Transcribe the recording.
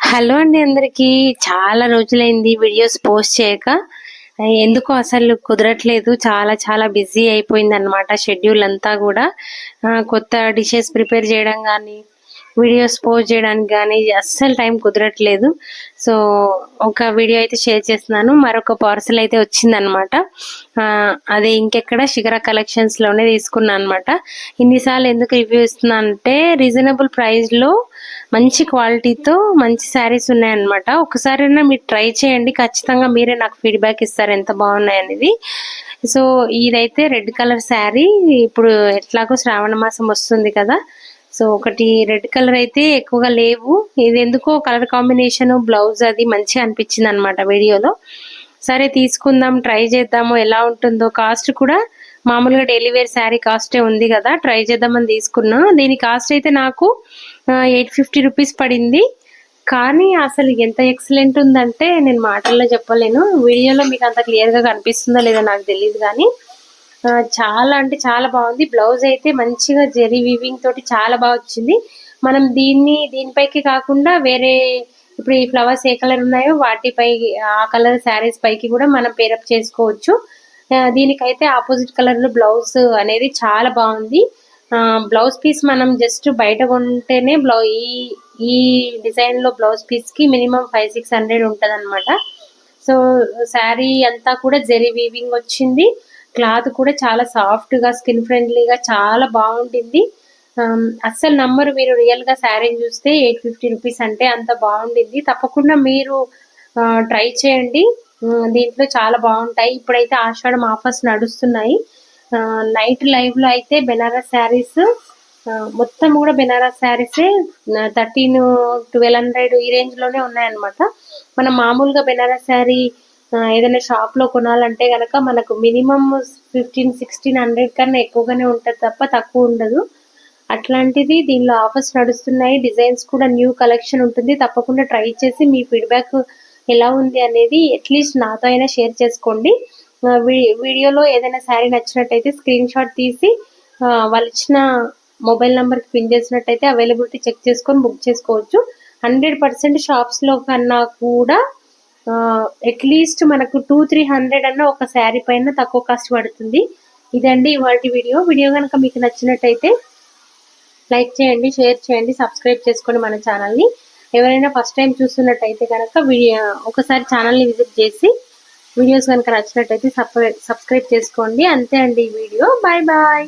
Hello అండి అందరికీ. చాలా రోజులైంది వీడియోస్ పోస్ట్ చేయక. ఎందుకో అసలు కుదరట్లేదు? చాలా చాలా బిజీ అయిపోయింది అనమాట షెడ్యూల్ అంతా కూడా. కొత్త డిషెస్ ప్రిపేర్ చేయడం కానీ వీడియోస్ పోస్ట్ చేయడానికి కానీ అస్సలు టైం కుదరట్లేదు. సో ఒక వీడియో అయితే షేర్ చేస్తున్నాను. మరొక పార్సల్ అయితే వచ్చిందనమాట అదే ఇంకెక్కడ శిఖర కలెక్షన్స్లోనే తీసుకున్నాను అనమాట ఇన్నిసార్లు ఎందుకు రివ్యూ ఇస్తున్నా అంటే రీజనబుల్ ప్రైస్లో మంచి క్వాలిటీతో మంచి శారీస్ ఉన్నాయన్నమాట. ఒకసారైనా మీరు ట్రై చేయండి. ఖచ్చితంగా మీరే నాకు ఫీడ్బ్యాక్ ఇస్తారు ఎంత బాగున్నాయి అనేది. సో ఇదైతే రెడ్ కలర్ శారీ. ఇప్పుడు ఎట్లాగో శ్రావణ మాసం వస్తుంది కదా. సో ఒకటి రెడ్ కలర్ అయితే ఎక్కువగా లేవు. ఇది ఎందుకో కలర్ కాంబినేషన్ బ్లౌజ్ అది మంచిగా అనిపించింది అనమాట వీడియోలో. సరే తీసుకుందాం ట్రై చేద్దాము. ఎలా ఉంటుందో కాస్ట్ కూడా మామూలుగా డైలీ వేర్ శారీ కాస్టే ఉంది కదా. ట్రై చేద్దామని తీసుకున్నా. దీని కాస్ట్ అయితే నాకు ఎయిట్ ఫిఫ్టీ రూపీస్ పడింది. కానీ అసలు ఎంత ఎక్సలెంట్ ఉందంటే నేను మాటల్లో చెప్పలేను. వీడియోలో మీకు అంత క్లియర్గా కనిపిస్తుందో లేదో నాకు తెలియదు కానీ చాలా అంటే చాలా బాగుంది. బ్లౌజ్ అయితే మంచిగా జెరీ వీవింగ్ తోటి చాలా బాగా వచ్చింది. మనం దీన్ని దీనిపైకి కాకుండా వేరే ఇప్పుడు ఈ ఫ్లవర్స్ ఏ కలర్ ఉన్నాయో వాటిపై ఆ కలర్ శారీస్ పైకి కూడా మనం పేరప్ చేసుకోవచ్చు. దీనికైతే ఆపోజిట్ కలర్లో బ్లౌజ్ అనేది చాలా బాగుంది. బ్లౌజ్ పీస్ మనం జస్ట్ బయట కొంటేనే బ్లౌ ఈ ఈ డిజైన్లో బ్లౌజ్ పీస్కి మినిమం ఫైవ్ సిక్స్ హండ్రెడ్ ఉంటుంది అనమాట సో శారీ అంతా కూడా జెరీ వీవింగ్ వచ్చింది. క్లాత్ కూడా చాలా సాఫ్ట్గా స్కిన్ ఫ్రెండ్లీగా చాలా బాగుంటుంది అస్సలు నమ్మరు మీరు రియల్గా శారీని చూస్తే ఎయిట్ ఫిఫ్టీ రూపీస్ అంటే అంత బాగుండింది. తప్పకుండా మీరు ట్రై చేయండి. దీంట్లో చాలా బాగుంటాయి. ఇప్పుడైతే ఆషాఢం ఆఫర్స్ నడుస్తున్నాయి. నైట్ లైవ్లో అయితే బెనారస్ శారీస్ మొత్తం కూడా బెనారస్ శారీసే థర్టీన్ ట్వెల్వ్ హండ్రెడ్ ఈ రేంజ్లోనే ఉన్నాయన్నమాట. మనం మామూలుగా బెనారస్ శారీ ఏదైనా షాప్లో కొనాలంటే గనక మనకు మినిమం ఫిఫ్టీన్ సిక్స్టీన్ హండ్రెడ్ కన్నా ఎక్కువగానే ఉంటుంది తప్ప తక్కువ ఉండదు. అట్లాంటిది దీనిలో ఆఫర్స్ నడుస్తున్నాయి. డిజైన్స్ కూడా న్యూ కలెక్షన్ ఉంటుంది. తప్పకుండా ట్రై చేసి మీ ఫీడ్బ్యాక్ ఎలా ఉంది అనేది అట్లీస్ట్ నాతో అయినా షేర్ చేసుకోండి. వీడియోలో ఏదైనా శారీ నచ్చినట్టయితే స్క్రీన్ షాట్ తీసి వాళ్ళు ఇచ్చిన మొబైల్ నెంబర్కి పిన్ చేసినట్టయితే అవైలబిలిటీ చెక్ చేసుకొని బుక్ చేసుకోవచ్చు. హండ్రెడ్ పర్సెంట్ షాప్స్లో కన్నా కూడా అట్లీస్ట్ మనకు టూ త్రీ హండ్రెడ్ అన్న ఒక శారీ పైన తక్కువ కాస్ట్ పడుతుంది. ఇదండి ఇవాటి వీడియో. వీడియో కనుక మీకు నచ్చినట్టయితే లైక్ చేయండి షేర్ చేయండి సబ్స్క్రైబ్ చేసుకోండి మన ఛానల్ని. ఎవరైనా ఫస్ట్ టైం చూస్తున్నట్టయితే కనుక వీడియో ఒకసారి ఛానల్ని విజిట్ చేసి వీడియోస్ కనుక నచ్చినట్టయితే సబ్స్క్రైబ్ చేసుకోండి. అంతే అండి ఈ వీడియో. Bye bye.